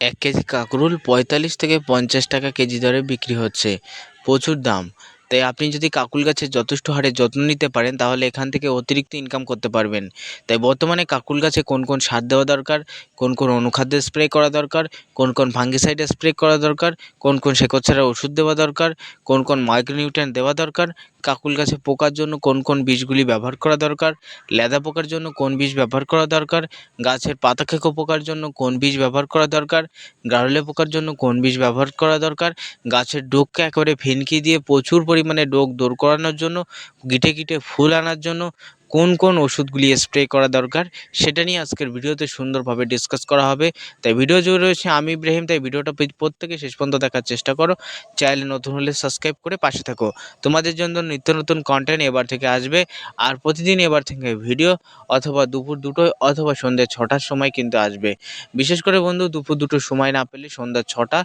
এক কেজি কাঁকরোল পঁয়তাল্লিশ থেকে পঞ্চাশ টাকা কেজি দরে বিক্রি হচ্ছে। প্রচুর দাম। তাই আপনি যদি কাকুল গাছের যথেষ্ট হারে যত্ন নিতে পারেন, তাহলে এখান থেকে অতিরিক্ত ইনকাম করতে পারবেন। তাই বর্তমানে কাকুল গাছে কোন কোন সার দেওয়া দরকার, কোন কোন অনুখাদ্য স্প্রে করা দরকার, কোন কোন ফাঙ্গিসাইডের স্প্রে করা দরকার, কোন কোন শেকড় ছাড়া ওষুধ দেওয়া দরকার, কোন কোন মাইক্রোনিউট্রিয়েন্ট দেওয়া দরকার, কাকুল গাছে পোকার জন্য কোন কোন বীজগুলি ব্যবহার করা দরকার, লেদা পোকার জন্য কোন বীজ ব্যবহার করা দরকার, গাছের পাতা খেকো পোকার জন্য কোন বীজ ব্যবহার করা দরকার, গারলে পোকার জন্য কোন বীজ ব্যবহার করা দরকার, গাছের ডোককে একেবারে ফিনকি দিয়ে প্রচুর পরিমাণে রোগ দূর করানোর জন্য গিটে গিটে ফুল আনার জন্য কোন কোন ওষুধগুলি স্প্রে করা দরকার সেটা নিয়ে আজকের ভিডিওতে সুন্দরভাবে ডিসকাস করা হবে। তাই ভিডিও জুড়ে রয়েছে আমি ইব্রাহিম, তাই ভিডিওটা প্রত্যেকে শেষ পর্যন্ত দেখার চেষ্টা করো। চ্যানেলে নতুন হলে সাবস্ক্রাইব করে পাশে থাকো। তোমাদের জন্য নিত্য নতুন কন্টেন্ট এবার থেকে আসবে। আর প্রতিদিন এবার থেকে ভিডিও অথবা দুপুর দুটোয় অথবা সন্ধ্যে ছটার সময় কিন্তু আসবে। বিশেষ করে বন্ধু, দুপুর দুটোর সময় না পেলে সন্ধ্যা ছটা,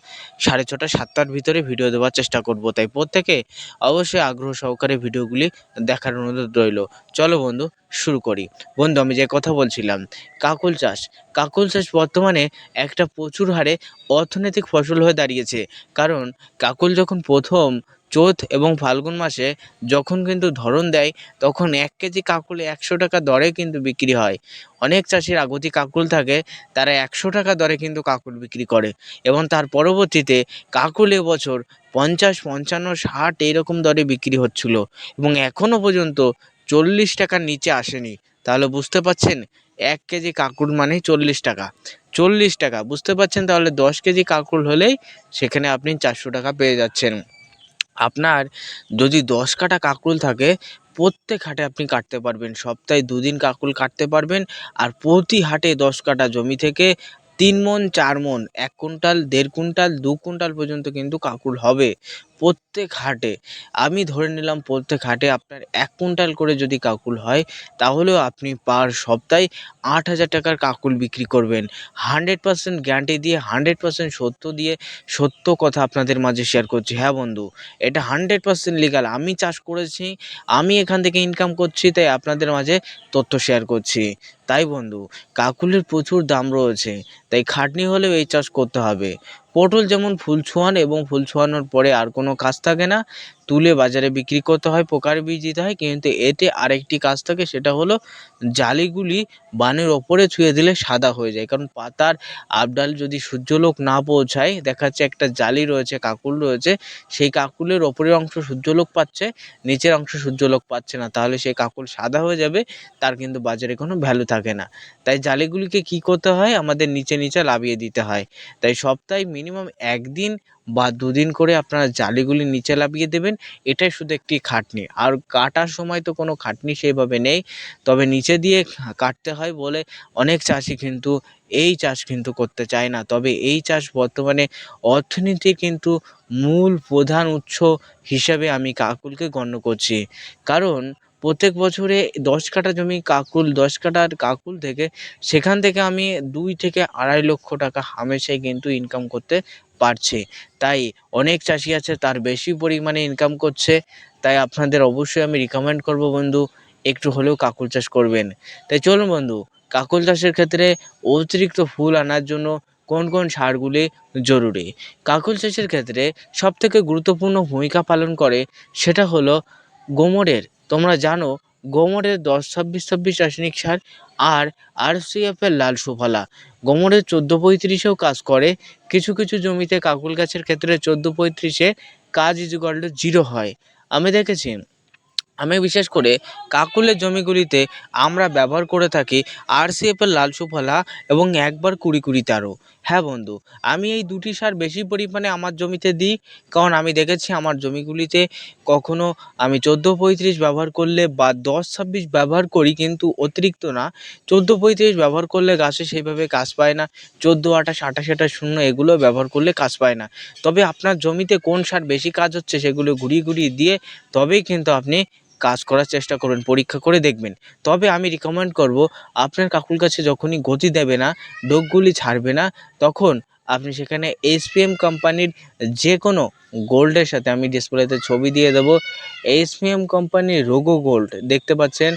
সাড়ে ছটা, সাতটার ভিতরে ভিডিও দেওয়ার চেষ্টা করব। তাই প্রত্যেকে অবশ্যই আগ্রহ সহকারে ভিডিওগুলি দেখার অনুরোধ রইল। চলো বন্ধু। শুরু করি। বন্ধু, আমি যে কথা বলছিলাম, কাকুল চাষ। কাকুল চাষ বর্তমানে একটা প্রচুর হারে অর্থনৈতিক ফসল হয়ে দাঁড়িয়েছে। কারণ কাকুল যখন প্রথম চৈত এবং ফাল্গুন মাসে যখন কিন্তু ধরন দেয়, তখন এক কেজি কাকুল একশো টাকা দরে কিন্তু বিক্রি হয়। অনেক চাষির আগতি কাকুল থাকে, তারা একশো টাকা দরে কিন্তু কাকুল বিক্রি করে। এবং তার পরবর্তীতে কাকুল এবছর পঞ্চাশ, পঞ্চান্ন, ষাট এইরকম দরে বিক্রি হচ্ছিল। এবং এখনও পর্যন্ত চল্লিশ টাকার নিচে আসেনি। তাহলে বুঝতে পারছেন, এক কেজি কাকুল মানেই চল্লিশ টাকা। চল্লিশ টাকা, বুঝতে পারছেন? তাহলে দশ কেজি কাকুল হলেই সেখানে আপনি চারশো টাকা পেয়ে যাচ্ছেন। আপনার যদি দশ কাটা কাকুল থাকে, প্রত্যেক হাটে আপনি কাটতে পারবেন। সপ্তাহে দুদিন কাকুল কাটতে পারবেন আর প্রতি হাটে দশ কাটা জমি থেকে তিন মন, চার মন, এক কুইন্টাল, দেড় কুইন্টাল, দু কুইন্টাল পর্যন্ত কিন্তু কাকুল হবে। প্রত্যেক হাটে, আমি ধরে নিলাম প্রত্যেক হাটে আপনার এক কুইন্টাল করে যদি কাকুল হয়, তাহলেও আপনি পার সপ্তাহে আট হাজার টাকার কাকুল বিক্রি করবেন। হান্ড্রেড পার্সেন্ট গ্যারান্টি দিয়ে, হান্ড্রেড পার্সেন্ট সত্য দিয়ে, সত্য কথা আপনাদের মাঝে শেয়ার করছি। হ্যাঁ বন্ধু, এটা হান্ড্রেড পার্সেন্ট লিগাল আমি চাষ করেছি, আমি এখান থেকে ইনকাম করছি, তাই আপনাদের মাঝে তথ্য শেয়ার করছি। তাই বন্ধু, কাকুলের প্রচুর দাম রয়েছে, তাই খাটনি হলেও এই চাষ করতে হবে। পটল যেমন ফুল ছোঁয়ান এবং ফুল ছোঁয়ানোর পরে আর কোনো কাজ থাকে না তুলে বাজারে বিক্রি করতে হয়, পোকার বীজ দিতে হয়। কিন্তু এতে আরেকটি কাজ থাকে, সেটা হলো জালিগুলি বানের ওপরে ছুঁয়ে দিলে সাদা হয়ে যায়। কারণ পাতার আবডাল যদি সূর্যলোক না পৌঁছায়, দেখা যাচ্ছে একটা জালি রয়েছে, কাকুল রয়েছে, সেই কাকুলের ওপরের অংশ সূর্যলোক পাচ্ছে, নিচের অংশ সূর্যলোক পাচ্ছে না। তাহলে সেই কাকুল সাদা হয়ে যাবে, তার কিন্তু বাজারে কোনো ভ্যালু থাকে না। তাই জালিগুলিকে কি করতে হয়? আমাদের নিচে নিচে লাভিয়ে দিতে হয়। তাই সপ্তাহে মিনিমাম একদিন বা দুদিন করে আপনারা জালিগুলি নিচে লাভিয়ে দেবেন, এটাই শুধু একটি খাটনি। আর কাটার সময় তো কোনো খাটনি সেইভাবে নেই, তবে নিচে দিয়ে কাটতে হয় বলে অনেক চাষি কিন্তু এই চাষ কিন্তু করতে চায় না। তবে এই চাষ বর্তমানে অর্থনীতি কিন্তু মূল প্রধান উৎস হিসাবে আমি কাকুলকে গণ্য করছি। কারণ প্রত্যেক বছরে দশ কাঠা জমি কাকুল, দশ কাঠার কাকুল থেকে সেখান থেকে আমি দুই থেকে আড়াই লক্ষ টাকা হামেশাই কিন্তু ইনকাম করতে পারছি। তাই অনেক চাষি আছে, তার বেশি পরিমাণে ইনকাম করছে। তাই আপনাদের অবশ্যই আমি রিকমেন্ড করব বন্ধু, একটু হলেও কাকুল চাষ করবেন। তাই চলুন বন্ধু, কাকুল চাষের ক্ষেত্রে অতিরিক্ত ফুল আনার জন্য কোন কোন সারগুলি জরুরি? কাকুল চাষের ক্ষেত্রে সবথেকে গুরুত্বপূর্ণ ভূমিকা পালন করে সেটা হলো গোমরের। তোমরা জানো গোমরের দশ, ছাব্বিশ ছাব্বিশ রাসায়নিক সার আর আর সিএফের লাল সুফলা। গোমরের চোদ্দ পঁয়ত্রিশেও কাজ করে। কিছু কিছু জমিতে কাকুল গাছের ক্ষেত্রে চোদ্দ পঁয়ত্রিশে কাজ ইজ ইকুয়াল টু জিরো হয়। আমি দেখেছি আমি বিশেষ করে কাকুলের জমিগুলিতে আমরা ব্যবহার করে থাকি আরসিএফের লাল সুফলা এবং একবার কুড়ি কুড়ি তেরো। হ্যাঁ বন্ধু, আমি এই দুটি সার বেশি পরিমাণে আমার জমিতে দিই, কারণ আমি দেখেছি আমার জমিগুলিতে কখনো আমি চোদ্দ পঁয়ত্রিশ ব্যবহার করলে বা দশ ছাব্বিশ ব্যবহার করি কিন্তু অতিরিক্ত না। চোদ্দ পঁয়ত্রিশ ব্যবহার করলে গাছে সেইভাবে কাজ পায় না, চোদ্দ, আঠাশ আঠাশ আঠাশ, শূন্য এগুলো ব্যবহার করলে কাজ পায় না। তবে আপনার জমিতে কোন সার বেশি কাজ হচ্ছে সেগুলো ঘুরিয়ে ঘুরিয়ে দিয়ে তবেই কিন্তু আপনি কাজ করার চেষ্টা করবেন, পরীক্ষা করে দেখবেন। তবে আমি রিকমেন্ড করব, আপনার কাকুর কাছে যখনই গতি দেবে না, ডোকগুলি ছাড়বে না, তখন আপনি সেখানে এসপিএম কোম্পানির যে কোনো গোল্ডের সাথে আমি ডিসপ্লেতে ছবি দিয়ে দেবো। এসপিএম কোম্পানির রোগো গোল্ড দেখতে পাচ্ছেন?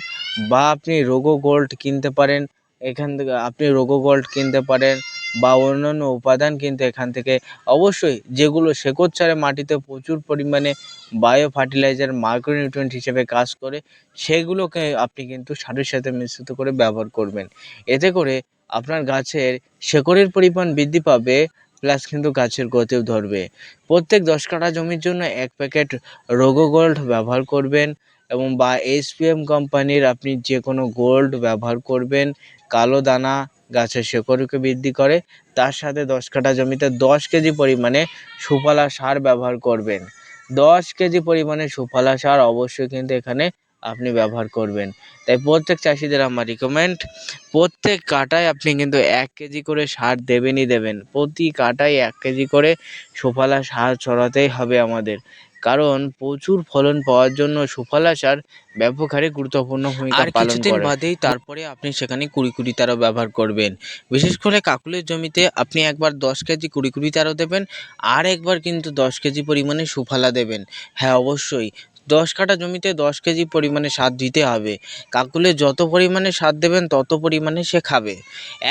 বা আপনি রোগো গোল্ড কিনতে পারেন, এখান থেকে আপনি রোগো গোল্ড কিনতে পারেন। বা অন্যান্য উপাদান কিন্তু এখান থেকে অবশ্যই যেগুলো শেকড় ছাড়ে মাটিতে প্রচুর পরিমাণে বায়ো ফার্টিলাইজার মাইক্রোনিউট্রিয়েন্ট হিসেবে কাজ করে, সেগুলোকে আপনি কিন্তু সারের সাথে মিশ্রিত করে ব্যবহার করবেন। এতে করে আপনার গাছের শেকড়ের পরিমাণ বৃদ্ধি পাবে প্লাস কিন্তু গাছের গতিও ধরবে। প্রত্যেক দশ কাঠা জমির জন্য এক প্যাকেট রোগো গোল্ড ব্যবহার করবেন এবং বা এসপিএম কোম্পানির আপনি যে কোনো গোল্ড ব্যবহার করবেন, কালো দানা গাছের শেকড়কে বৃদ্ধি করে, তার সাথে দশ কাঠা জমিতে দশ কেজি পরিমাণে সুফলা সার ব্যবহার করবেন। দশ কেজি পরিমাণে সুফলা সার অবশ্যই কিন্তু এখানে আপনি ব্যবহার করবেন। তাই প্রত্যেক চাষিদের আমার রিকমেন্ড প্রত্যেক কাটায় আপনি কিন্তু এক কেজি করে সার দেবেনই দেবেন। প্রতি কাটায় এক কেজি করে সুফলা সার ছড়াতেই হবে আমাদের। কারণ প্রচুর ফলন পাওয়ার জন্য সুফলা সার ব্যাপক হারে গুরুত্বপূর্ণ ভূমিকা আর পালন কিছুদিন করে। বাদেই তারপরে আপনি সেখানে কুড়ি কুড়ি তারও ব্যবহার করবেন। বিশেষ করে কাকুলের জমিতে আপনি একবার দশ কেজি কুড়ি কুড়ি তারও দেবেন আর একবার কিন্তু দশ কেজি পরিমাণে সুফলা দেবেন। হ্যাঁ অবশ্যই। দশ কাঠা জমিতে দশ কেজি পরিমাণে সার দিতে হবে। কাকুলে যত পরিমাণে সার দেবেন, তত পরিমাণে সে খাবে।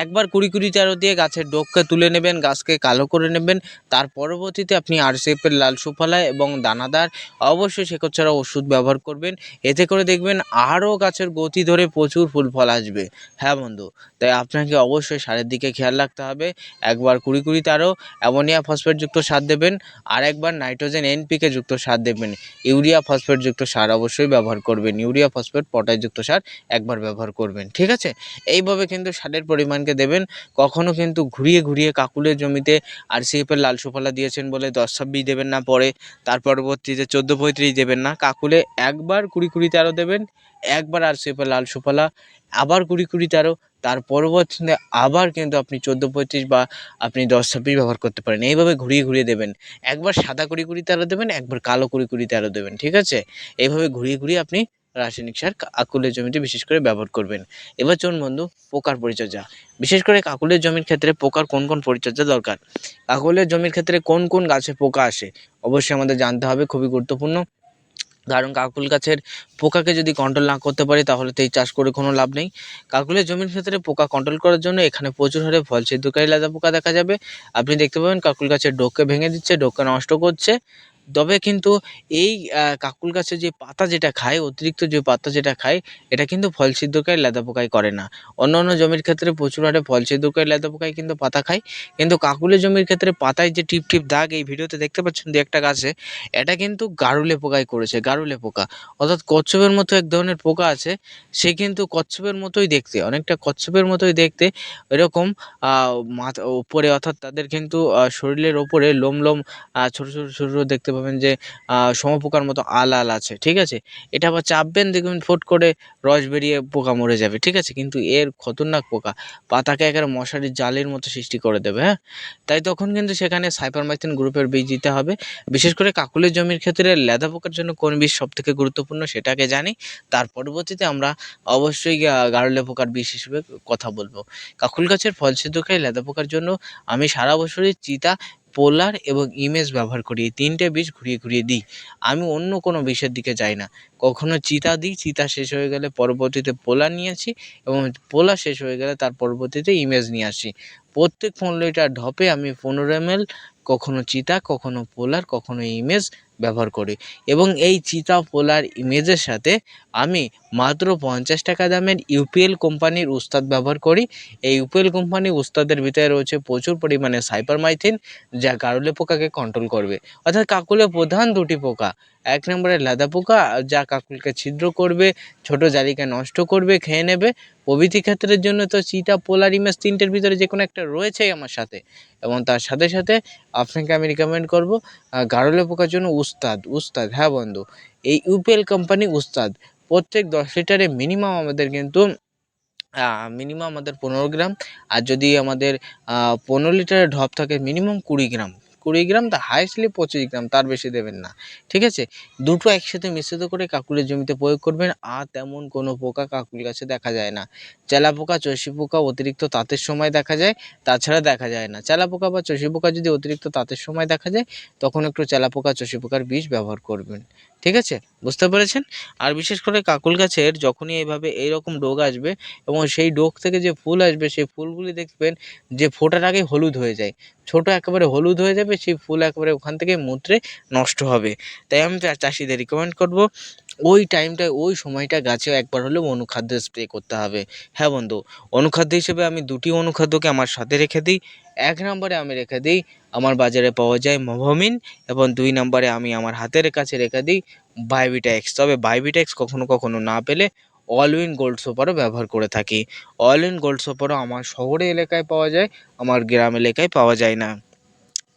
একবার কুড়ি কুড়ি তেরো দিয়ে গাছের ডোককে তুলে নেবেন, গাছকে কালো করে নেবেন। তার পরবর্তীতে আপনি আরসিএফের লাল সুফলা এবং দানাদার অবশ্যই শেকড় ছাড়া ওষুধ ব্যবহার করবেন। এতে করে দেখবেন আরও গাছের গতি ধরে প্রচুর ফুল ফল আসবে। হ্যাঁ বন্ধু, তাই আপনাকে অবশ্যই সারের দিকে খেয়াল রাখতে হবে। একবার কুড়ি কুড়ি তারও অ্যামোনিয়া ফসফেটযুক্ত সার দেবেন আর একবার নাইট্রোজেন এনপিকে যুক্ত সার দেবেন। ইউরিয়া ফসফেটযুক্ত সার অবশ্যই ব্যবহার করবেন। ইউরিয়া, ফসফেট, পটাশযুক্ত সার একবার ব্যবহার করবেন, ঠিক আছে? এইভাবে কিন্তু সারের পরিমাণকে দেবেন। কখনো কিন্তু ঘুরিয়ে ঘুরিয়ে কাকুলের জমিতে আর সিএফের লাল সুফলা দিয়েছেন বলে দশ ছাব্বিশ দেবেন না পরে। তার পরবর্তীতে চোদ্দ পঁয়ত্রিশ দেবেন না। কাকুলে একবার কুড়ি কুড়ি তেরো দেবেন, একবার আর সিএফের লাল সুফলা, আবার কুড়ি কুড়ি তেরো তার পরবর্তীতে আবার কিন্তু আপনি চোদ্দ পঁয়ত্রিশ বা আপনি দশ, ছাব্বিশ ব্যবহার করতে পারেন। এইভাবে ঘুরিয়ে ঘুরিয়ে দেবেন। একবার সাদা কুড়ি কুড়িতে তেরো দেবেন, একবার কালো কুড়ি কুড়িতে তেরো দেবেন, ঠিক আছে? এইভাবে ঘুরিয়ে ঘুরিয়ে আপনি রাসায়নিক সার কাকুলের জমিতে বিশেষ করে ব্যবহার করবেন। এবার চলুন বন্ধু, পোকার পরিচর্যা। বিশেষ করে কাকুলের জমির ক্ষেত্রে পোকার কোন কোন পরিচর্যা দরকার? কাকুলের জমির ক্ষেত্রে কোন কোন গাছে পোকা আসে? অবশ্যই আমাদের জানতে হবে, খুবই গুরুত্বপূর্ণ। কারণ কাকুল গাছের পোকাকে যদি কন্ট্রোল না করতে পারি, তাহলে তো এই চাষ করে কোনো লাভ নেই। কাকুলের জমির ক্ষেত্রে পোকা কন্ট্রোল করার জন্য এখানে প্রচুর হারে ফল ছিদ্রকারী লাদা পোকা দেখা যাবে। আপনি দেখতে পাবেন কাকুল গাছের ডোককে ভেঙে দিচ্ছে, ডোককে নষ্ট করছে। তবে কিন্তু এই কাকুল গাছের যে পাতা যেটা খায়, অতিরিক্ত যে পাতা যেটা খায়, এটা কিন্তু ফল ছিদ্রকারী লেদা পোকায় করে না। অন্য অন্য জমির ক্ষেত্রে প্রচুর হারে ফল ছিদ্রকারী লেদা পোকায় কিন্তু পাতা খায়। কিন্তু কাকুলের জমির ক্ষেত্রে পাতায় যে টিপ টিপ দাগ, এই ভিডিওতে দেখতে পাচ্ছেন দু একটা গাছে, এটা কিন্তু গারুলে পোকায় করেছে, গারুলে পোকা। অর্থাৎ কচ্ছপের মতো এক ধরনের পোকা আছে, সে কিন্তু কচ্ছপের মতোই দেখতে, অনেকটা কচ্ছপের মতোই দেখতে। এরকম মাথা, ওপরে অর্থাৎ তাদের কিন্তু শরীরের ওপরে লোম লোম ছোট ছোট ছোট দেখতে পাবেন যে সমপোকার মতো আল আল আছে, ঠিক আছে? এটা আবার চাপবেন দেখবেন ফোট করে রস বেরিয়ে পোকা মরে যাবে, ঠিক আছে? কিন্তু এর খতরনাক পোকা, পাতাকে একেবারে মশারির জালের মতো সৃষ্টি করে দেবে হ্যাঁ? তাই তখন কিন্তু সেখানে সাইপারমাইথিন গ্রুপের বীজ দিতে হবে। বিশেষ করে কাকুলের জমির ক্ষেত্রে লেদা পোকার জন্য কোন বীজ সব থেকে গুরুত্বপূর্ণ সেটাকে জানি। তার পরবর্তীতে আমরা অবশ্যই গারলে পোকার বীজ হিসেবে কথা বলব। কাকুল গাছের ফল ছিদ্রকারী লেদা পোকার জন্য আমি সারা বছরই চিতা পোলার এবং ইমেজ ব্যবহার করি, এই তিনটে বীজ ঘুরিয়ে ঘুরিয়ে দিই। আমি অন্য কোনো বিষের দিকে যাই না। কখনো চিতা দিই, চিতা শেষ হয়ে গেলে পরবর্তীতে পোলা নিয়ে আসি এবং পোলা শেষ হয়ে গেলে তার পরবর্তীতে ইমেজ নিয়ে আসি। প্রত্যেক পনেরো লিটার ঢপে আমি পনেরো এম কখনো চিতা, কখনো পোলার, কখনো ইমেজ ব্যবহার করি এবং এই চিতা, পোলার, ইমেজের সাথে আমি মাত্র পঞ্চাশ টাকা দামের ইউপিএল কোম্পানির উস্তাদ ব্যবহার করি। এই ইউপিএল কোম্পানির উস্তাদের ভিতরে রয়েছে প্রচুর পরিমাণে সাইপারমাইথিন, যা গারুলে পোকাকে কন্ট্রোল করবে। অর্থাৎ কাকুলে প্রধান দুটি পোকা। এক নম্বরে লাদা পোকা, যা কাকুলকে ছিদ্র করবে, ছোট জালিকে নষ্ট করবে, খেয়ে নেবে। প্রভৃতি ক্ষেত্রের জন্য তো চিতা পোলার ইমেজ তিনটের ভিতরে যে কোনো একটা রয়েছেই আমার সাথে। এবং তার সাথে সাথে আপনাকে আমি রিকমেন্ড করব গারুলে পোকার জন্য উস্তাদ উস্তাদ হ্যাঁ বন্ধু। এই ইউপিএল কোম্পানি উস্তাদ প্রত্যেক দশ লিটারে মিনিমাম আমাদের কিন্তু মিনিমাম আমাদের পনেরো গ্রাম। আর যদি আমাদের পনেরো লিটারের ঢপ থাকে মিনিমাম কুড়ি গ্রাম। কুড়ি গ্রাম তা হাইস্টলি পঁচিশ গ্রাম, তার বেশি দেবেন না। ঠিক আছে? দুটো একসাথে মিশ্রিত করে কাকুলের জমিতে প্রয়োগ করবেন, আর তেমন কোনো পোকা কাকুল গাছে দেখা যায় না। চেলা পোকা, চষি পোকা অতিরিক্ত তাঁতের সময় দেখা যায়, তাছাড়া দেখা যায় না। চেলা পোকা বা চষি পোকা যদি অতিরিক্ত তাঁতের সময় দেখা যায়, তখন একটু চেলা পোকা, চষি পোকার বিষ ব্যবহার করবেন। ঠিক আছে? বুঝতে পেরেছেন? আর বিশেষ করে কাকুল গাছের যখনই এইভাবে এইরকম ডোগ আসবে এবং সেই ডোগ থেকে যে ফুল আসবে, সেই ফুলগুলি দেখবেন যে ফোটার আগে হলুদ হয়ে যায়। ছোট একেবারে হলুদ হয়ে যাবে, সেই ফুল একেবারে ওখান থেকে মুত্রে নষ্ট হবে। তাই আমি চাষিদের রিকমেন্ড করব ওই টাইমটায়, ওই সময়টা গাছে একবার হলেও অনুখাদ্য স্প্রে করতে হবে। হ্যাঁ বন্ধু, অনুখাদ্য হিসেবে আমি দুটি অনুখাদ্যকে আমার সাথে রেখে দিই। এক নম্বরে আমি রেখে দিই আমার বাজারে পাওয়া যায় মভমিন এবং দুই নম্বরে আমি আমার হাতের কাছে রেখে দিই বায়োভিটা এক্স তবে বায়োভিটা এক্স কখনো কখনো না পেলে অল উইন গোল্ড সুপারও ব্যবহার করে থাকি। অল উইন গোল্ড সুপারও আমার শহরে এলাকায় পাওয়া যায়, আমার গ্রাম এলাকায় পাওয়া যায় না।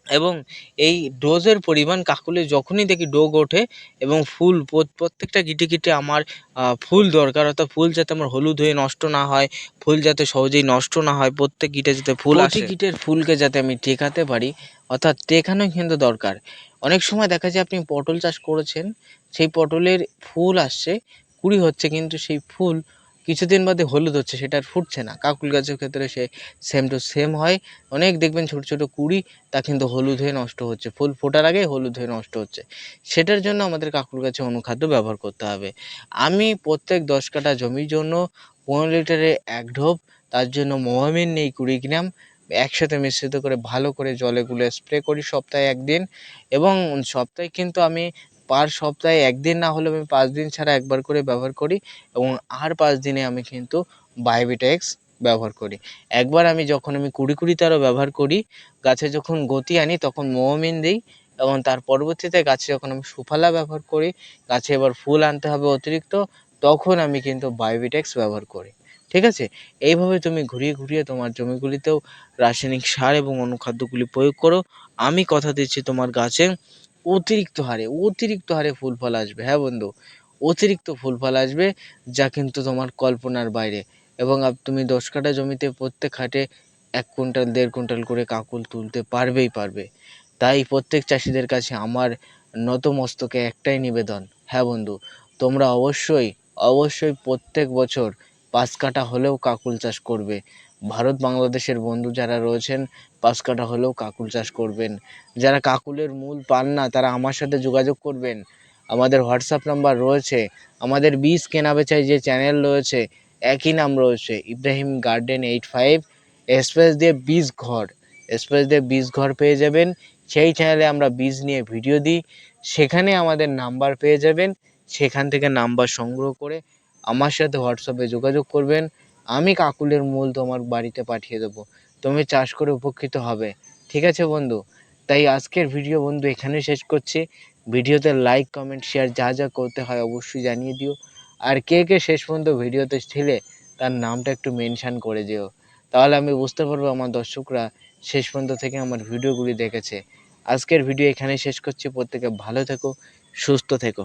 এবং এই ডোজের পরিমাণ কাকুলে যখনই দেখি ডোগ ওঠে এবং ফুল প্রত- প্রত্যেকটা গিটে গিটে আমার ফুল দরকার। অর্থাৎ ফুল যাতে আমার হলুদ হয়ে নষ্ট না হয় ফুল যাতে সহজেই নষ্ট না হয় প্রত্যেক গিটে যাতে ফুল আসে। গিটের ফুলকে যাতে আমি টেকাতে পারি অর্থাৎ টেকানো কিন্তু দরকার। অনেক সময় দেখা যায় আপনি পটল চাষ করেছেন সেই পটলের ফুল আসছে কুড়ি হচ্ছে কিন্তু সেই ফুল কিছুদিন বাদে হলুদ হচ্ছে, সেটা আর ফুটছে না। কাকুল গাছের ক্ষেত্রে সে সেম টু সেম হয়। অনেক দেখবেন ছোট ছোট কুড়ি, তা কিন্তু হলুদ হয়ে নষ্ট হচ্ছে। ফুল ফোটার আগে হলুদ হয়ে নষ্ট হচ্ছে। সেটার জন্য আমাদের কাকুর গাছে অনুখাদ্য ব্যবহার করতে হবে। আমি প্রত্যেক দশ কাঠা জমির জন্য পনেরো লিটারে এক ঢোপ, তার জন্য মোহামিন নেই কুড়ি গ্রাম, একসাথে মিশ্রিত করে ভালো করে জলে গুলে স্প্রে করি সপ্তাহে একদিন। এবং সপ্তাহে কিন্তু আমি পার সপ্তাহে একদিন না হলেও আমি পাঁচ দিন ছাড়া একবার করে ব্যবহার করি এবং আর পাঁচ দিনে আমি কিন্তু বায়োভিটাক্স ব্যবহার করি। একবার আমি যখন আমি কুড়ি কুড়ি তারও ব্যবহার করি, গাছে যখন গতি আনি তখন মোমিন দিই এবং তার পরবর্তীতে গাছে যখন আমি সুফালা ব্যবহার করি, গাছে এবার ফুল আনতে হবে অতিরিক্ত, তখন আমি কিন্তু বায়োভিটেক্স ব্যবহার করি। ঠিক আছে? এইভাবে তুমি ঘুরিয়ে ঘুরিয়ে তোমার জমিগুলিতেও রাসায়নিক সার এবং অনুখাদ্যগুলি প্রয়োগ করো। আমি কথা দিচ্ছি তোমার গাছে অতিরিক্ত হারে অতিরিক্ত হারে ফুল ফল আসবে। হ্যাঁ বন্ধু, অতিরিক্ত ফুল ফল আসবে যা কিন্তু তোমার কল্পনার বাইরে। এবং তুমি দশ কাঠা জমিতে প্রত্যেক হাটে এক কুইন্টাল, দেড় কুইন্টাল করে কাকুল তুলতে পারবেই পারবে। তাই প্রত্যেক চাষিদের কাছে আমার নতমস্তকে একটাই নিবেদন। হ্যাঁ বন্ধু, তোমরা অবশ্যই অবশ্যই প্রত্যেক বছর পাঁচ কাঠা হলেও কাকুল চাষ করবে। ভারত বাংলাদেশের বন্ধু যারা রয়েছেন, পাঁচ কাঠা হলেও কাকুল চাষ করবেন। যারা কাকুলের মূল পান না, তারা আমার সাথে যোগাযোগ করবেন। আমাদের হোয়াটসঅ্যাপ নাম্বার রয়েছে। আমাদের বীজ কেনা বেচায় যে চ্যানেল রয়েছে, একই নাম রয়েছে, Ibrahim garden eight five, space দিয়ে বীজ ঘর। স্পেস দিয়ে বীজ ঘর পেয়ে যাবেন। সেই চ্যানেলে আমরা বীজ নিয়ে ভিডিও দিই। সেখানে আমাদের নাম্বার পেয়ে যাবেন। সেখান থেকে নাম্বার সংগ্রহ করে আমার সাথে হোয়াটসঅ্যাপে যোগাযোগ করবেন। আমি কাকুলের মূল তোমার বাড়িতে পাঠিয়ে দেবো। তুমি চাষ করে উপকৃত হবে। ঠিক আছে বন্ধু? তাই আজকের ভিডিও বন্ধু এখানে শেষ করছি। ভিডিওতে লাইক কমেন্ট শেয়ার যা যা করতে হয় অবশ্যই জানিয়ে দিও। আর কে কে শেষ পর্যন্ত ভিডিওতে ছিলে, তার নামটা একটু মেনশান করে দিও তাহলে আমি বুঝতে পারব আমার দর্শকরা শেষ পর্যন্ত থেকে আমার ভিডিওগুলি দেখেছে। আজকের ভিডিও এখানে শেষ করছি। প্রত্যেকে ভালো থেকো, সুস্থ থেকো।